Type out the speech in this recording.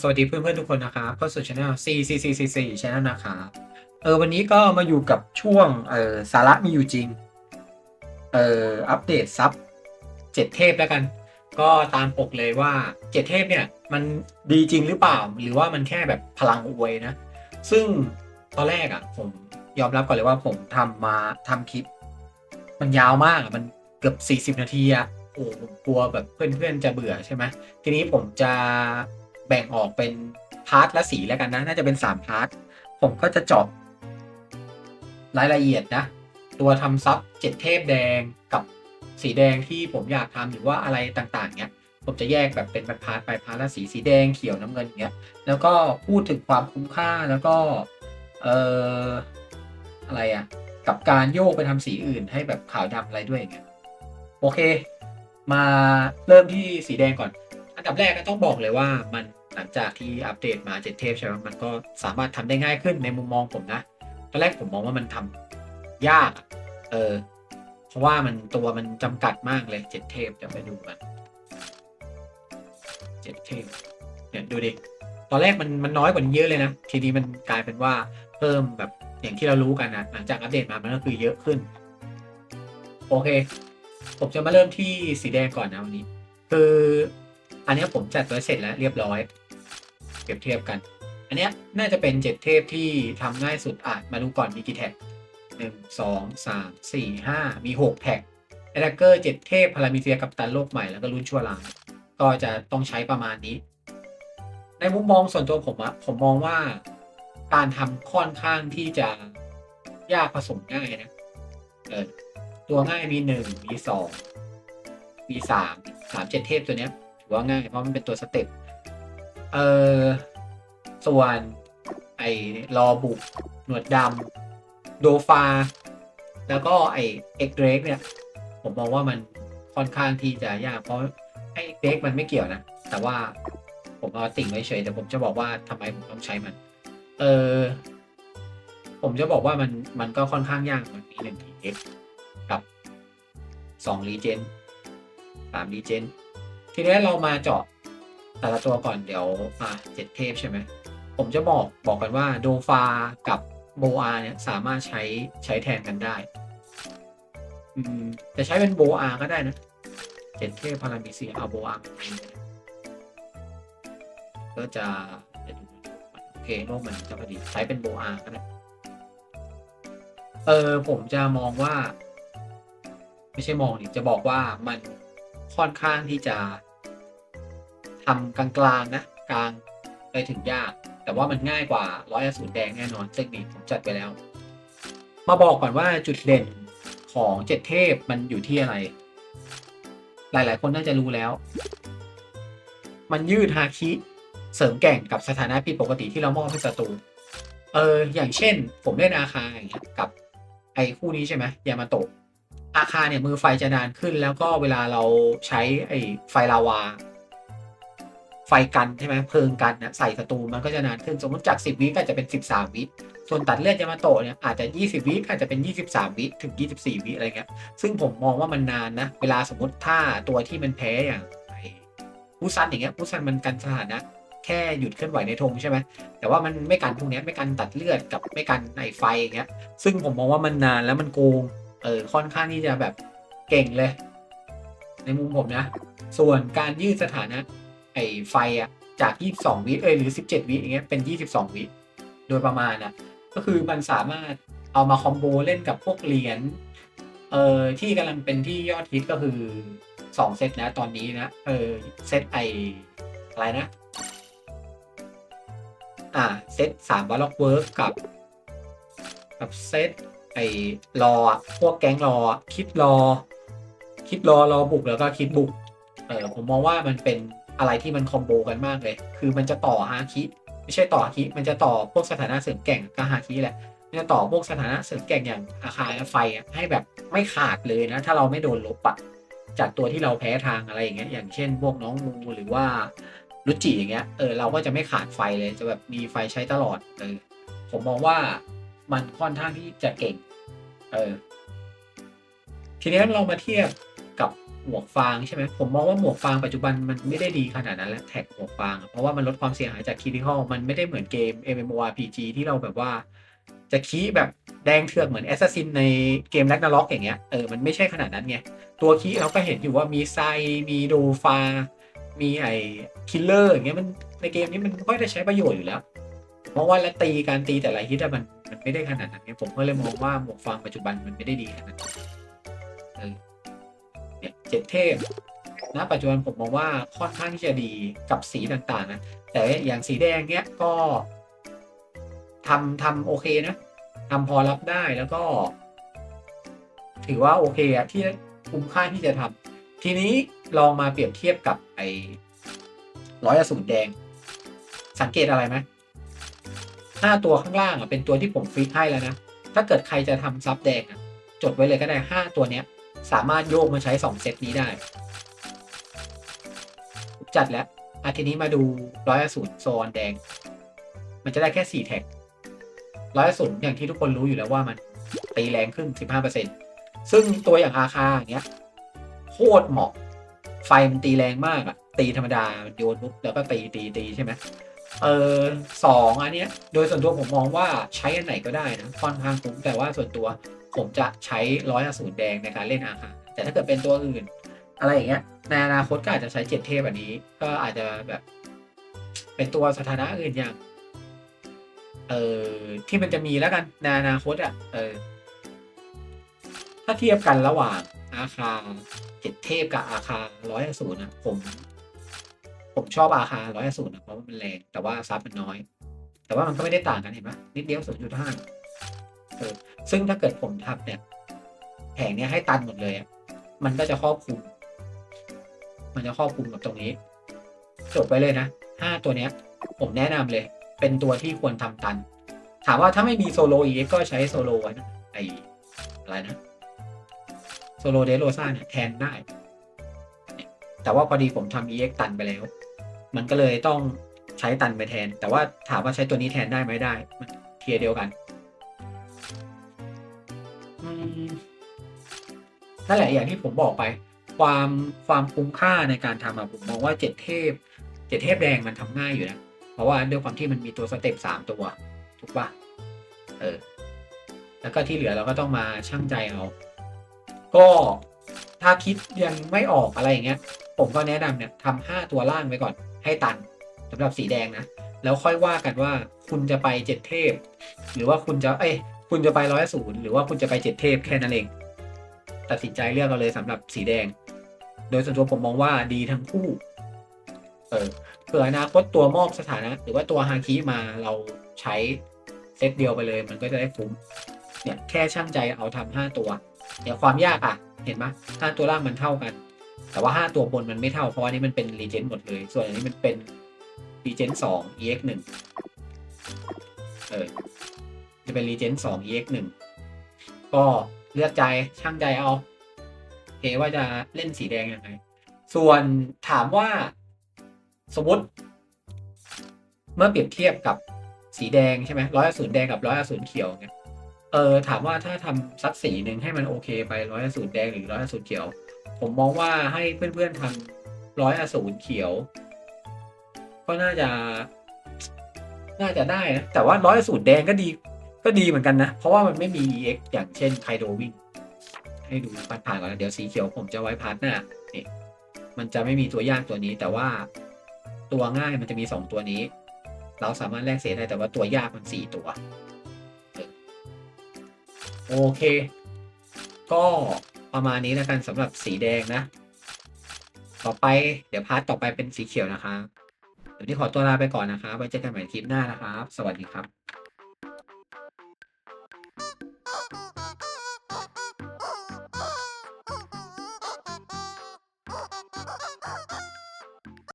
สวัสดีเพื่อนๆทุกคนนะครับเข้าสู่ channel C C C C C channel นะครับเออวันนี้ก็มาอยู่กับช่วงเออสาระมีอยู่จริงเอออัปเดตซับเจ็ดเทพแล้วกัน ก็ตามปกเลยว่าเจ็ดเทพเนี่ยมันดีจริงหรือเปล่า หรือว่ามันแค่แบบพลังอวยนะ ซึ่งตอนแรกอะ่ะ ผมยอมรับก่อนเลยว่าผมทำมาทำคลิป มันยาวมากอะมันเกือบ 40 นาทีอะโอ้ผมกลัวแบบเพื่อนๆจะเบื่อใช่ไหมทีนี้ผมจะ แบ่งออกเป็นพาร์ทละสีแล้วกันนะ น่าจะเป็น 3 พาร์ท ผมก็จะเจาะรายละเอียดนะ ตัวทำซับเจ็ดเทพแดงกับสีแดงที่ผมอยากทำหรือว่าอะไรต่างๆเนี้ยผมจะแยกแบบเป็นพาร์ทไปพาร์ทละสีสีแดงเขียวน้ำเงินเงี้ยแล้วก็พูดถึงความคุ้มค่าแล้วก็เอ่ออะไรอะกับการโยกไปทำสีอื่นให้แบบขาวดำอะไรด้วยอย่างเงี้ยโอเค มาเริ่มที่สีแดงก่อน อันดับแรกก็ต้องบอกเลยว่ามันหลังจากที่อัปเดตมาเจ็ดเทพใช่ไหมมันก็สามารถทำได้ง่ายขึ้นในมุมมองผมนะตอนแรกผมมองว่ามันทำยาก เออ เพราะว่ามันตัวมันจำกัดมากเลยเจ็ดเทพเดี๋ยวไปดูมันเจ็ดเทพเนี่ยดูดิตอนแรกมันมันน้อยกว่านี้เยอะเลยนะ ทีนี้มันกลายเป็นว่าเพิ่มแบบอย่างที่เรารู้กันนะหลังจากอัปเดตมามันก็คือเยอะขึ้น โอเค ผมจะมาเริ่มที่สีแดงก่อนนะวันนี้ คือ อันนี้ผมจัดไว้เสร็จแล้วเรียบร้อย เปรียบเทียบกัน อันนี้น่าจะเป็นเจ็ดเทพที่ทำง่ายสุดอะมาดูก่อนมีกี่แท็กหนึ่งสองสามสี่ห้ามีหกแท็กแอตแทกเกอร์เจ็ดเทพพารามิเซียกับตันโลกใหม่แล้วก็รุ่นชั่วร้ายก็จะต้องใช้ประมาณนี้ ในมุมมองส่วนตัวผมอะผมมองว่าการทำค่อนข้างที่จะยากผสมง่ายนะเออตัวง่ายมีหนึ่งมีสองมีสามสามเจ็ดเทพตัวเนี้ย ว่าง่าย เพราะมันเป็นตัวสเต็ปเออส่วนไอ้รอบุกหนวดดำโดฟา แล้วก็ไอ้เอ็กเรกเนี่ย ผมมองว่ามันค่อนข้างที่จะยาก เพราะไอ้เด็กมันไม่เกี่ยวนะ แต่ว่าผมเอาติ่งไว้เฉย แต่ผมจะบอกว่าทำไมผมต้องใช้มัน เออ ผมจะบอกว่ามันมันก็ค่อนข้างยากมันมีหนึ่งเอ็กกับสองรีเจนสามรีเจน ทีนี้เรามาเจาะแต่ละตัวก่อนเดี๋ยวอะเจ็ดเทพใช่ไหมผมจะบอกบอกกันว่าโดฟากับโบอาเนี่ยสามารถใช้ใช้แทนกันได้อืมจะใช้เป็นโบอาก็ได้นะเจ็ดเทพพารามิเซียเอาโบอาก็จะโอเคโลกมันจะพอดีใช้เป็นโบอาก็ได้เออผมจะมองว่า ไม่ใช่มองดิจะบอกว่ามัน ค่อนข้างที่จะทำกลางๆนะกลางไปถึงยาก แต่ว่ามันง่ายกว่าร้อยอสูรแดงแน่นอนเทคนิคผมจัดไปแล้ว มาบอกก่อนว่าจุดเด่นของเจ็ดเทพมันอยู่ที่อะไร หลายๆ คนน่าจะรู้แล้ว มันยืดฮาคิเสริมแก่งกับสถานะผิดปกติที่เรามอบให้ศัตรูเอออย่างเช่น ผมเล่นอาคาอย่างเงี้ยกับไอ้คู่นี้ใช่ไหมยามาโตะ อาคาเนี่ยมือไฟจะนานขึ้น แล้วก็เวลาเราใช้ไอ้ไฟลาวา ไฟกันใช่ไหมเพลิงกันนะใส่ศัตรูมันก็จะนานขึ้น สมมติจาก 10 วิก็จะเป็น 13 วิส่วนตัดเลือดยามาโตะเนี่ยอาจจะ 20 วิอาจจะเป็น 23 วิถึง 24 วิอะไรเงี้ยซึ่งผมมองว่ามันนานนะ เวลาสมมติถ้าตัวที่มันแพ้อย่างไอ้ผู้ซันอย่างเงี้ยผู้ซันมันกันสถานะแค่หยุดเคลื่อนไหวในธงใช่ไหม แต่ว่ามันไม่กันพวกเนี้ยไม่กันตัดเลือดกับไม่กันไอไฟอย่างเงี้ย ซึ่งผมมองว่ามันนานแล้วมันโกง เออค่อนข้างที่จะแบบเก่งเลย ในมุมผมนะ ส่วนการยืดสถานะ ไอไฟอะจาก 22 วิเอยหรือ 17 วิอย่างเงี้ยเป็น 22 วิโดยประมาณอะก็คือมันสามารถเอามาคอมโบเล่นกับพวกเหรียญเออที่กำลังเป็นที่ยอดฮิตก็คือ 2 เซตนะตอนนี้นะเออเซตไออะไรนะ อ่า เซตสามบล็อกเวิร์กกับ กับเซต ไอ้รอพวกแก๊งรอคิดรอ คิดรอรอบุกแล้วก็คิดบุกเออผมมองว่ามันเป็นอะไรที่มันคอมโบกันมากเลย คือมันจะต่อฮาคิไม่ใช่ต่อฮาคิมันจะต่อพวกสถานะเสริมแก่งกับฮาคิแหละมันจะต่อพวกสถานะเสริมแก่งอย่างอาคารไฟให้แบบไม่ขาดเลยนะ ถ้าเราไม่โดนลบอะจากตัวที่เราแพ้ทางอะไรอย่างเงี้ยอย่างเช่น พวกน้องงูหรือว่ารุจิอย่างเงี้ยเออเราก็จะไม่ขาดไฟเลยจะแบบมีไฟใช้ตลอดเออผมมองว่า มันค่อนข้างที่จะเก่ง เออ ทีนี้เรามาเทียบกับหมวกฟางใช่ไหมผมมองว่าหมวกฟางปัจจุบันมันไม่ได้ดีขนาดนั้นแล้วแท็กหมวกฟาง เพราะว่ามันลดความเสียหายจากคีริคอลมันไม่ได้เหมือนเกม MMORPG ที่เราแบบว่า จะคีแบบแดงเถือกเหมือนแอสซัสซินในเกมแ a กนาล็อกอย่างเงี้ยเออมันไม่ใช่ขนาดนั้นไงตัวคีเราก็เห็นอยู่ว่ามีไซมีโดฟา มีไอ้คิลเลอร์อย่างเงี้ยมันในเกมนี้มันก็จะใช้ประโยชน์อยู่แล้ว เพราะว่าและตีการตีแต่ละฮิตอะมัน มันไม่ได้ขนาดนั้นไงผมก็เลยมองว่าหมวกฟางปัจจุบันมันไม่ได้ดีขนาดนั้นเออเนี่ยเจ็ดเทพณปัจจุบันผมมองว่าค่อนข้างที่จะดีกับสีต่างๆนะแต่อย่างสีแดงเนี้ยก็ทำทำโอเคนะทำพอรับได้แล้วก็ ถือว่าโอเคอะที่คุ้มค่าที่จะทำทีนี้ลองมาเปรียบเทียบกับไอ้ร้อยอสูรแดง สังเกตอะไรไหม ห้าตัวข้างล่างอะเป็นตัวที่ผมฟิกให้แล้วนะ ถ้าเกิดใครจะทำซับแดงอะจดไว้เลยก็ได้ห้าตัวเนี้ย สามารถโยกมาใช้สองเซตนี้ได้ จัดแล้วอาทีนี้มาดูร้อยอสูรโซนแดง มันจะได้แค่สี่แท็กร้อยอสูรอย่างที่ทุกคนรู้อยู่แล้วว่ามันตีแรงขึ้นสิบห้าเปอร์เซ็นซึ่งตัวอย่างอาคาอย่างเงี้ยโคตรเหมาะ ไฟมันตีแรงมากอะตีธรรมดามันโยนปุ๊บแล้วก็ตีตีตีใช่ไหม เออสองอันเนี้ยโดยส่วนตัวผมมองว่าใช้อันไหนก็ได้นะค่อนข้างคุ้มแต่ว่าส่วนตัวผมจะใช้ร้อยอสูรแดงในการเล่นอาคาแต่ถ้าเกิดเป็นตัวอื่น อะไรอย่างเงี้ยในอนาคตก็อาจจะใช้เจ็ดเทพแบบนี้ ก็อาจจะแบบ เป็นตัวสถานะอื่นอย่างเออที่มันจะมีแล้วกันในอนาคตอะเออถ้าเทียบกันระหว่างอาคาเจ็ดเทพกับอาคาร้อยศูนย์นะผม ผมชอบอาคาร้อยศูนย์นะเพราะว่ามันแรงแต่ว่าซับมันน้อย แต่ว่ามันก็ไม่ได้ต่างกันเห็นไหมนิดเดียวศูนย์จุดห้าเออซึ่งถ้าเกิดผมทำเนี่ยแผงเนี้ยให้ตันหมดเลยอะมันก็จะครอบคลุม มันจะครอบคลุมกับตรงนี้จบไปเลยนะห้าตัวเนี้ย ผมแนะนำเลย เป็นตัวที่ควรทำตัน ถามว่าถ้าไม่มีโซโลอีก็ใช้โซโลไว้นะไออะไรนะโซโลเดโรซ่าเนี่ยแทนได้ แต่ว่าพอดีผมทำ EX ตันไปแล้ว มันก็เลยต้องใช้ตันไปแทน แต่ว่าถามว่าใช้ตัวนี้แทนได้ไหมได้มันเทียเดียวกันนั่นแหละอย่างที่ผมบอกไป ความความคุ้มค่าในการทำอะผมมองว่าเจ็ดเทพเจ็ดเทพแดงมันทำง่ายอยู่นะ เพราะว่าด้วยความที่มันมีตัวสเต็ปสามตัวถูกปะเออแล้วก็ที่เหลือเราก็ต้องมาชั่งใจเอาก็ถ้าคิดยังไม่ออกอะไรอย่างเงี้ย ผมก็แนะนำเนี่ยทำห้าตัวล่างไปก่อน ให้ตันสำหรับสีแดงนะ แล้วค่อยว่ากันว่าคุณจะไปเจ็ดเทพ หรือว่าคุณจะเอ้ยคุณจะไปร้อยศูนย์หรือว่าคุณจะไปเจ็ดเทพแค่นั้นเอง ตัดสินใจเลือกเอาเลยสำหรับสีแดง โดยส่วนตัวผมมองว่าดีทั้งคู่ เออเผื่ออนาคตตัวมอบสถานะ หรือว่าตัวฮาคิมาเราใช้เซตเดียวไปเลย มันก็จะได้คุ้มเนี่ยแค่ช่างใจเอาทำห้าตัวเดี๋ยความยากอะ เห็นไหมห้าตัวล่างมันเท่ากัน แต่ว่าห้าตัวบนมันไม่เท่า เพราะว่านี่มันเป็นรีเจนหมดเลย ส่วนอันนี้มันเป็นรีเจนสอง ex หนึ่งเออจะเป็นรีเจนสอง ex หนึ่งก็เลือกใจช่างใจเอาโอเคว่าจะเล่นสีแดงยังไง ส่วนถามว่าสมมติเมื่อเปรียบเทียบกับสีแดงใช่ไหมร้อยอสูรแดงกับร้อยอสูรเขียวไงเออถามว่าถ้าทำสักสีหนึ่งให้มันโอเคไปร้อยอสูรแดงหรือร้อยอสูรเขียว ผมมองว่าให้เพื่อนๆทำร้อยอสูรเขียว ก็น่าจะ น่าจะได้นะ แต่ว่าร้อยอสูรแดงก็ดี ก็ดีเหมือนกันนะ เพราะว่ามันไม่มี EX อย่างเช่นไคโดวิ่งให้ดูผ่านๆก่อนนะเดี๋ยวสีเขียวผมจะไว้พาร์ทหน้านี่มันจะไม่มีตัวยากตัวนี้ แต่ว่าตัวง่ายมันจะมีสองตัวนี้ เราสามารถแลกเสียได้แต่ว่าตัวยากมันสี่ตัว โอเค ก็ ประมาณนี้แล้วกันสำหรับสีแดงนะ ต่อไปเดี๋ยวพาร์ทต่อไปเป็นสีเขียวนะครับเดี๋ยวนี้ขอตัวลาไปก่อนนะครับไว้เจอกันใหม่คลิปหน้านะครับ สวัสดีครับ